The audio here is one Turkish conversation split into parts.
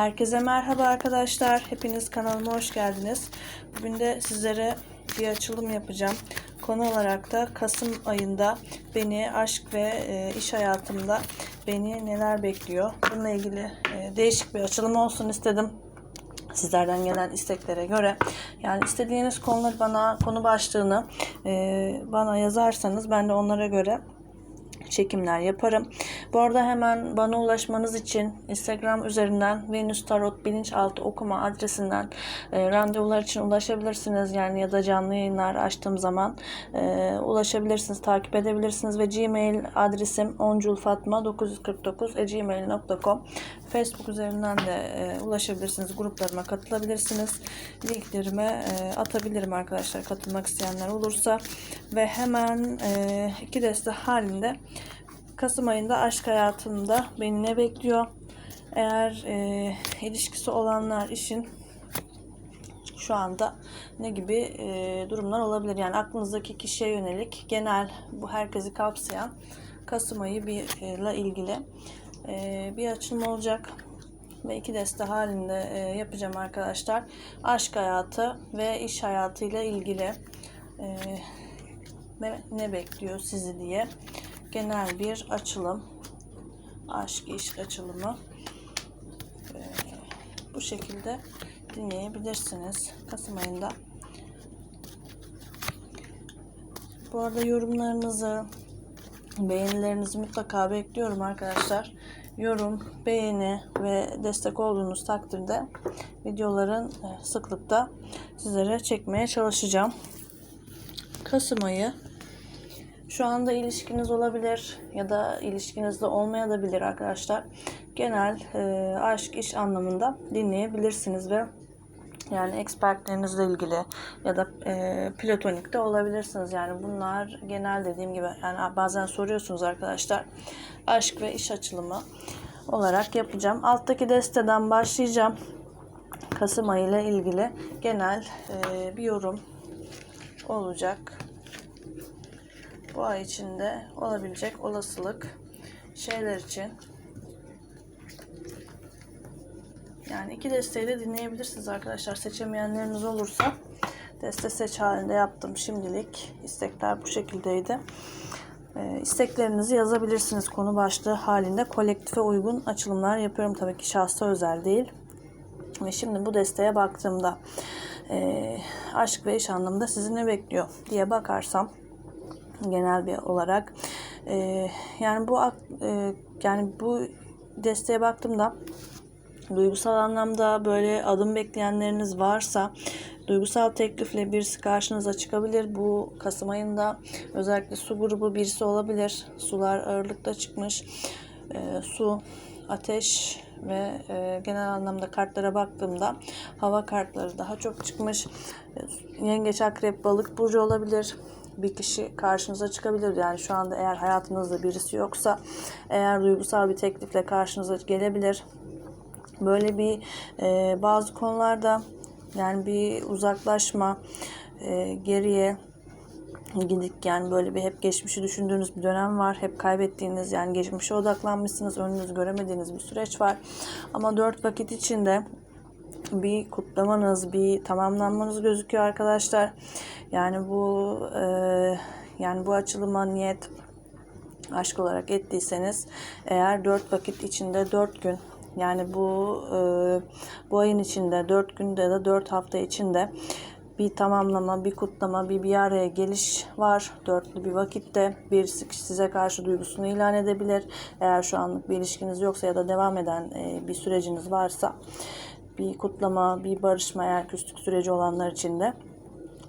Herkese merhaba arkadaşlar. Hepiniz kanalıma hoş geldiniz. Bugün de sizlere bir açılım yapacağım. Konu olarak da Kasım ayında beni aşk ve e, iş hayatımda beni neler bekliyor? Bununla ilgili e, değişik bir açılım olsun istedim. Sizlerden gelen isteklere göre yani istediğiniz konuları bana konu başlığını e, bana yazarsanız ben de onlara göre çekimler yaparım. Bu arada hemen bana ulaşmanız için Instagram üzerinden Venüs Tarot Bilinçaltı Okuma adresinden e, randevular için ulaşabilirsiniz. Yani ya da canlı yayınlar açtığım zaman e, ulaşabilirsiniz, takip edebilirsiniz ve Gmail adresim onculfatma949 Facebook üzerinden de e, ulaşabilirsiniz. Gruplarıma katılabilirsiniz. Linklerime e, atabilirim arkadaşlar katılmak isteyenler olursa. Ve hemen e, iki deste halinde Kasım ayında aşk hayatımda beni ne bekliyor? Eğer e, ilişkisi olanlar işin şu anda ne gibi e, durumlar olabilir? Yani aklınızdaki kişiye yönelik genel bu herkesi kapsayan Kasım ayı bir ile ilgili e, bir açılım olacak ve iki deste halinde e, yapacağım arkadaşlar. Aşk hayatı ve iş hayatı ile ilgili e, ne, ne bekliyor sizi diye genel bir açılım. Aşk iş açılımı. E, bu şekilde dinleyebilirsiniz. Kasım ayında. Bu arada yorumlarınızı, beğenilerinizi mutlaka bekliyorum arkadaşlar. Yorum, beğeni ve destek olduğunuz takdirde videoların e, sıklıkta sizlere çekmeye çalışacağım. Kasım ayı şu anda ilişkiniz olabilir ya da ilişkinizde olmayabilir arkadaşlar. Genel e, aşk iş anlamında dinleyebilirsiniz ve yani ekspertlerinizle ilgili ya da e, platonik de olabilirsiniz. Yani bunlar genel dediğim gibi yani bazen soruyorsunuz arkadaşlar. Aşk ve iş açılımı olarak yapacağım. Alttaki desteden başlayacağım. Kasım ayı ile ilgili genel e, bir yorum olacak. Bu ay içinde olabilecek olasılık şeyler için Yani iki desteği de dinleyebilirsiniz arkadaşlar. Seçemeyenleriniz olursa deste seç halinde yaptım şimdilik. İstekler bu şekildeydi. Ee, isteklerinizi yazabilirsiniz konu başlığı halinde. Kolektife uygun açılımlar yapıyorum. Tabii ki şahsa özel değil. Ve şimdi bu desteğe baktığımda e, aşk ve iş anlamında sizi ne bekliyor diye bakarsam genel bir olarak e, yani bu e, yani bu desteğe baktığımda duygusal anlamda böyle adım bekleyenleriniz varsa duygusal teklifle birisi karşınıza çıkabilir. Bu Kasım ayında özellikle su grubu birisi olabilir. Sular ağırlıkta çıkmış. E, su, ateş ve e, genel anlamda kartlara baktığımda hava kartları daha çok çıkmış. E, yengeç, akrep, balık burcu olabilir bir kişi karşınıza çıkabilir. Yani şu anda eğer hayatınızda birisi yoksa eğer duygusal bir teklifle karşınıza gelebilir. Böyle bir e, bazı konularda yani bir uzaklaşma e, geriye gidip yani böyle bir hep geçmişi düşündüğünüz bir dönem var. Hep kaybettiğiniz yani geçmişe odaklanmışsınız. Önünüzü göremediğiniz bir süreç var. Ama dört vakit içinde bir kutlamanız, bir tamamlanmanız gözüküyor arkadaşlar. Yani bu e, yani bu açılıma niyet aşk olarak ettiyseniz eğer dört vakit içinde dört gün yani bu e, bu ayın içinde 4 günde ya da 4 hafta içinde bir tamamlama, bir kutlama, bir bir araya geliş var. Dörtlü bir vakitte birisi size karşı duygusunu ilan edebilir. Eğer şu anlık bir ilişkiniz yoksa ya da devam eden e, bir süreciniz varsa bir kutlama, bir barışma eğer küslük süreci olanlar için de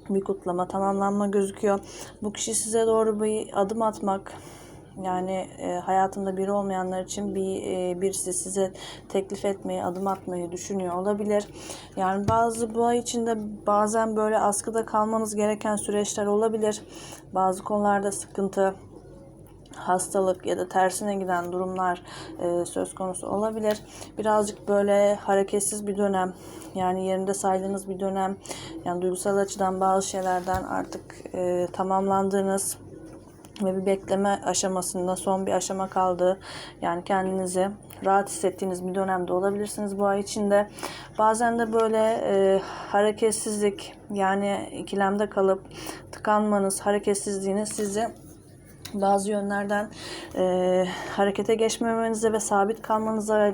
bir kutlama, tamamlanma gözüküyor. Bu kişi size doğru bir adım atmak, yani e, hayatında biri olmayanlar için bir e, birisi size teklif etmeyi, adım atmayı düşünüyor olabilir. Yani bazı bu ay içinde bazen böyle askıda kalmanız gereken süreçler olabilir. Bazı konularda sıkıntı, hastalık ya da tersine giden durumlar e, söz konusu olabilir. Birazcık böyle hareketsiz bir dönem yani yerinde saydığınız bir dönem yani duygusal açıdan bazı şeylerden artık e, tamamlandığınız ve bir bekleme aşamasında son bir aşama kaldı. Yani kendinizi rahat hissettiğiniz bir dönemde olabilirsiniz bu ay içinde. Bazen de böyle e, hareketsizlik yani ikilemde kalıp tıkanmanız, hareketsizliğiniz sizi bazı yönlerden e, harekete geçmemenize ve sabit kalmanıza e,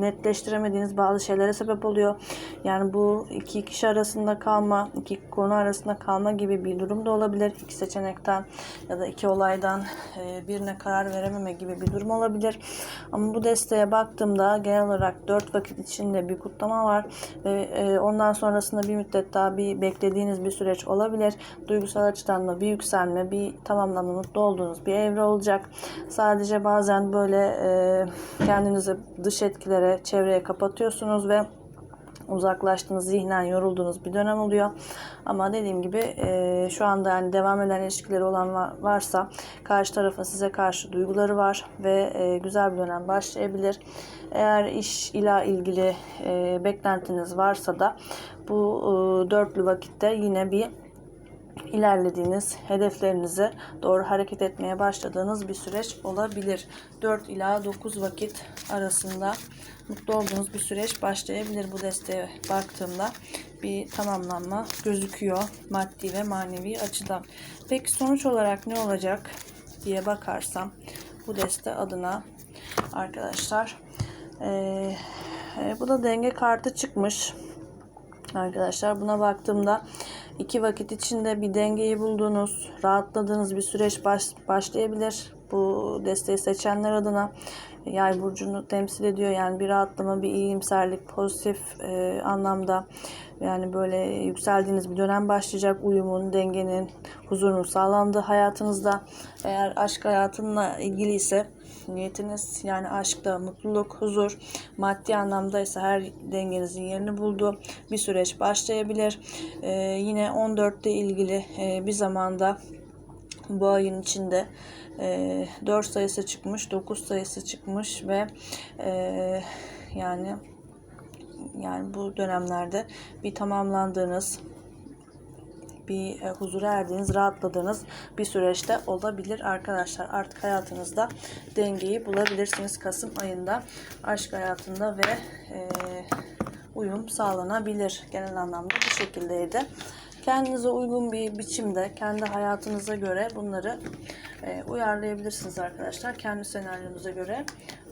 netleştiremediğiniz bazı şeylere sebep oluyor. Yani bu iki kişi arasında kalma, iki konu arasında kalma gibi bir durum da olabilir. İki seçenekten ya da iki olaydan e, birine karar verememe gibi bir durum olabilir. Ama bu desteğe baktığımda genel olarak dört vakit içinde bir kutlama var ve e, ondan sonrasında bir müddet daha bir beklediğiniz bir süreç olabilir. Duygusal açıdan da bir yükselme, bir tamamlanma, mutlu olduğunuz bir evre olacak. Sadece bazen böyle e, kendinizi dış etkilere, çevreye kapatıyorsunuz ve uzaklaştığınız, zihnen yorulduğunuz bir dönem oluyor. Ama dediğim gibi e, şu anda yani devam eden ilişkileri olan var- varsa karşı tarafa size karşı duyguları var ve e, güzel bir dönem başlayabilir. Eğer iş ile ilgili e, beklentiniz varsa da bu e, dörtlü vakitte yine bir ilerlediğiniz, hedeflerinize doğru hareket etmeye başladığınız bir süreç olabilir. 4 ila 9 vakit arasında mutlu olduğunuz bir süreç başlayabilir bu desteğe baktığımda. Bir tamamlanma gözüküyor maddi ve manevi açıdan. Peki sonuç olarak ne olacak diye bakarsam bu deste adına arkadaşlar eee, e, bu da denge kartı çıkmış arkadaşlar. Buna baktığımda iki vakit içinde bir dengeyi bulduğunuz, rahatladığınız bir süreç baş, başlayabilir. Bu desteği seçenler adına yay burcunu temsil ediyor. Yani bir rahatlama, bir iyimserlik, pozitif e, anlamda yani böyle yükseldiğiniz bir dönem başlayacak. Uyumun, dengenin, huzurun sağlandığı hayatınızda. Eğer aşk hayatınla ilgili ise niyetiniz yani aşkta mutluluk, huzur, maddi anlamda ise her dengenizin yerini bulduğu bir süreç başlayabilir. Ee, yine 14 ile ilgili e, bir zamanda bu ayın içinde e, 4 sayısı çıkmış, 9 sayısı çıkmış ve e, yani yani bu dönemlerde bir tamamlandığınız bir e, huzura erdiğiniz, rahatladığınız bir süreçte olabilir arkadaşlar. Artık hayatınızda dengeyi bulabilirsiniz Kasım ayında. Aşk hayatında ve e, uyum sağlanabilir. Genel anlamda bu şekildeydi. Kendinize uygun bir biçimde, kendi hayatınıza göre bunları e, uyarlayabilirsiniz arkadaşlar. Kendi senaryonuza göre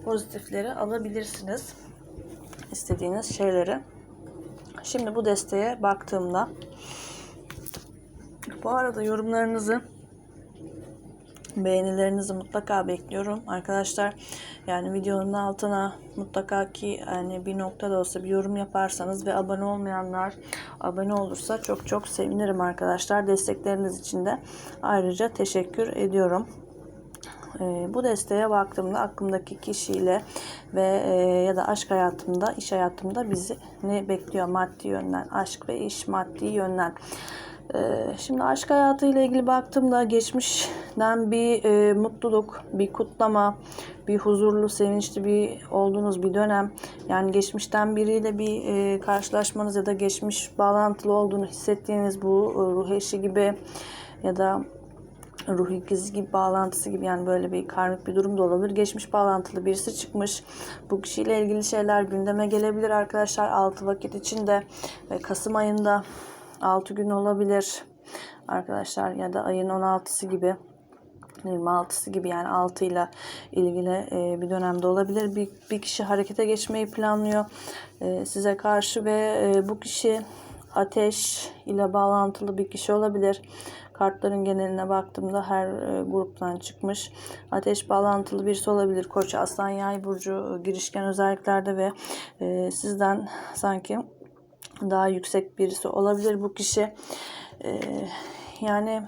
pozitifleri alabilirsiniz. istediğiniz şeyleri. Şimdi bu desteğe baktığımda bu arada yorumlarınızı beğenilerinizi mutlaka bekliyorum arkadaşlar. Yani videonun altına mutlaka ki yani bir nokta da olsa bir yorum yaparsanız ve abone olmayanlar abone olursa çok çok sevinirim arkadaşlar. Destekleriniz için de ayrıca teşekkür ediyorum. Ee, bu desteğe baktığımda aklımdaki kişiyle ve e, ya da aşk hayatımda, iş hayatımda bizi ne bekliyor maddi yönden, aşk ve iş maddi yönden. Ee, Şimdi aşk hayatıyla ilgili baktığımda geçmişten bir e, mutluluk, bir kutlama, bir huzurlu, sevinçli bir olduğunuz bir dönem. Yani geçmişten biriyle bir e, karşılaşmanız ya da geçmiş bağlantılı olduğunu hissettiğiniz bu e, ruh eşi gibi ya da ruh ikizi gibi bağlantısı gibi yani böyle bir karmik bir durum da olabilir. Geçmiş bağlantılı birisi çıkmış. Bu kişiyle ilgili şeyler gündeme gelebilir arkadaşlar. 6 vakit içinde ve Kasım ayında 6 gün olabilir arkadaşlar ya da ayın 16'sı gibi 26'sı gibi yani 6 ile ilgili e, bir dönemde olabilir. Bir, bir kişi harekete geçmeyi planlıyor e, size karşı ve e, bu kişi ateş ile bağlantılı bir kişi olabilir. Kartların geneline baktığımda her gruptan çıkmış. Ateş bağlantılı birisi olabilir. Koç, aslan, yay burcu, girişken özelliklerde ve sizden sanki daha yüksek birisi olabilir bu kişi. Ee, yani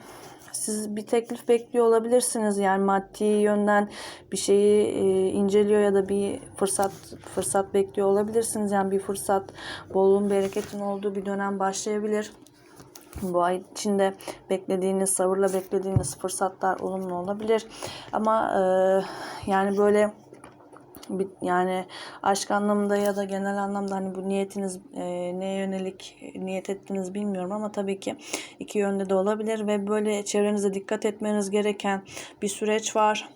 siz bir teklif bekliyor olabilirsiniz. Yani maddi yönden bir şeyi e, inceliyor ya da bir fırsat fırsat bekliyor olabilirsiniz. Yani bir fırsat, bolluğun, bereketin olduğu bir dönem başlayabilir. Bu ay içinde beklediğiniz, sabırla beklediğiniz fırsatlar olumlu olabilir. Ama e, yani böyle yani aşk anlamında ya da genel anlamda hani bu niyetiniz e, neye yönelik niyet ettiniz bilmiyorum ama tabii ki iki yönde de olabilir ve böyle çevrenize dikkat etmeniz gereken bir süreç var.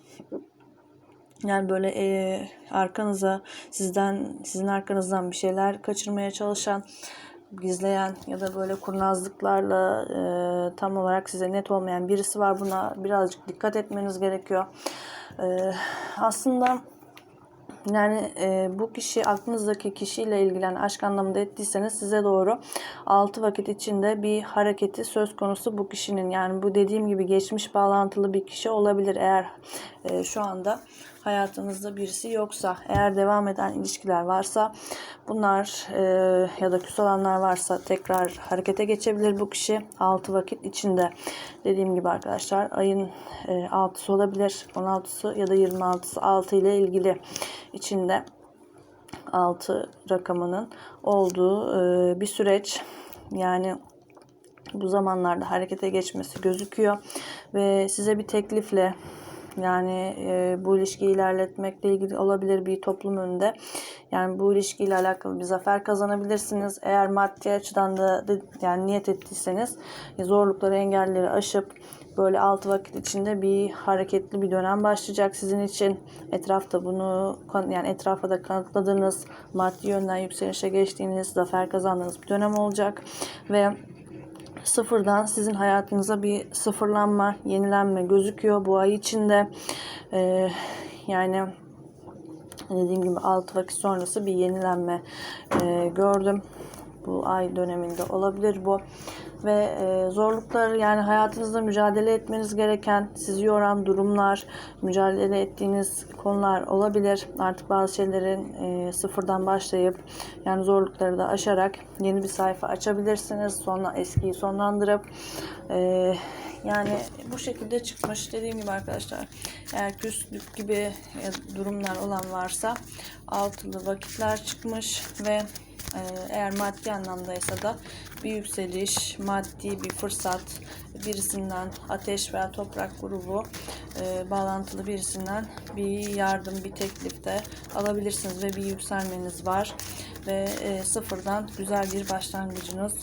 Yani böyle e, arkanıza sizden sizin arkanızdan bir şeyler kaçırmaya çalışan gizleyen ya da böyle kurnazlıklarla e, tam olarak size net olmayan birisi var. Buna birazcık dikkat etmeniz gerekiyor. E, aslında yani e, bu kişi aklınızdaki kişiyle ilgilen aşk anlamında ettiyseniz size doğru 6 vakit içinde bir hareketi söz konusu bu kişinin. Yani bu dediğim gibi geçmiş bağlantılı bir kişi olabilir eğer e, şu anda hayatınızda birisi yoksa. Eğer devam eden ilişkiler varsa bunlar e, ya da küs olanlar varsa tekrar harekete geçebilir bu kişi 6 vakit içinde. Dediğim gibi arkadaşlar ayın e, 6'sı olabilir 16'sı ya da 26'sı 6 ile ilgili içinde 6 rakamının olduğu e, bir süreç. Yani bu zamanlarda harekete geçmesi gözüküyor ve size bir teklifle yani e, bu ilişkiyi ilerletmekle ilgili olabilir bir toplum önünde. Yani bu ilişkiyle alakalı bir zafer kazanabilirsiniz. Eğer maddi açıdan da yani niyet ettiyseniz e, zorlukları, engelleri aşıp böyle 6 vakit içinde bir hareketli bir dönem başlayacak sizin için. Etrafta bunu yani etrafa da kanıtladığınız, maddi yönden yükselişe geçtiğiniz, zafer kazandığınız bir dönem olacak ve sıfırdan sizin hayatınıza bir sıfırlanma, yenilenme gözüküyor bu ay içinde. Ee, yani dediğim gibi 6 vakit sonrası bir yenilenme e, gördüm. Bu ay döneminde olabilir bu. Ve e, zorluklar yani hayatınızda mücadele etmeniz gereken, sizi yoran durumlar, mücadele ettiğiniz konular olabilir. Artık bazı şeylerin e, sıfırdan başlayıp yani zorlukları da aşarak yeni bir sayfa açabilirsiniz. Sonra eskiyi sonlandırıp e, yani bu şekilde çıkmış. Dediğim gibi arkadaşlar eğer küslük gibi e, durumlar olan varsa altılı vakitler çıkmış ve eğer maddi anlamdaysa da bir yükseliş, maddi bir fırsat, birisinden ateş veya toprak grubu e, bağlantılı birisinden bir yardım, bir teklif de alabilirsiniz ve bir yükselmeniz var ve e, sıfırdan güzel bir başlangıcınız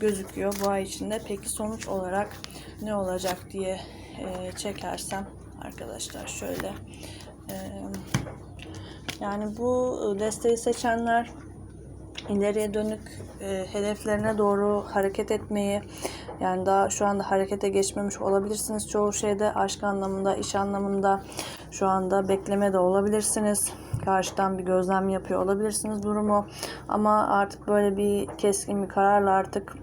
gözüküyor bu ay içinde. Peki sonuç olarak ne olacak diye e, çekersem arkadaşlar şöyle e, yani bu desteği seçenler ileriye dönük e, hedeflerine doğru hareket etmeyi yani daha şu anda harekete geçmemiş olabilirsiniz çoğu şeyde. Aşk anlamında iş anlamında şu anda bekleme de olabilirsiniz. Karşıdan bir gözlem yapıyor olabilirsiniz durumu. Ama artık böyle bir keskin bir kararla artık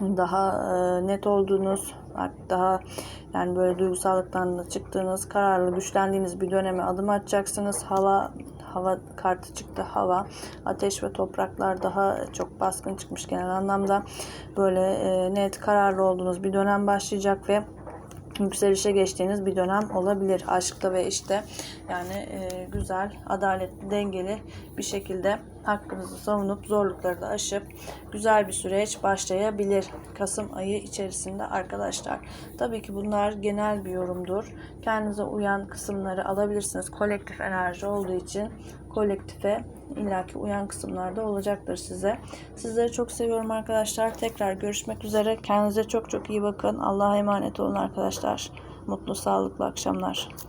daha e, net olduğunuz daha yani böyle duygusallıktan da çıktığınız kararlı güçlendiğiniz bir döneme adım atacaksınız. Hava hava kartı çıktı hava ateş ve topraklar daha çok baskın çıkmış genel anlamda. Böyle e, net kararlı olduğunuz bir dönem başlayacak ve yükselişe geçtiğiniz bir dönem olabilir. Aşkta ve işte yani e, güzel adaletli dengeli bir şekilde hakkınızı savunup zorlukları da aşıp güzel bir süreç başlayabilir Kasım ayı içerisinde arkadaşlar. Tabii ki bunlar genel bir yorumdur. Kendinize uyan kısımları alabilirsiniz. Kolektif enerji olduğu için kolektife illaki uyan kısımlarda olacaktır size. Sizleri çok seviyorum arkadaşlar. Tekrar görüşmek üzere. Kendinize çok çok iyi bakın. Allah'a emanet olun arkadaşlar. Mutlu sağlıklı akşamlar.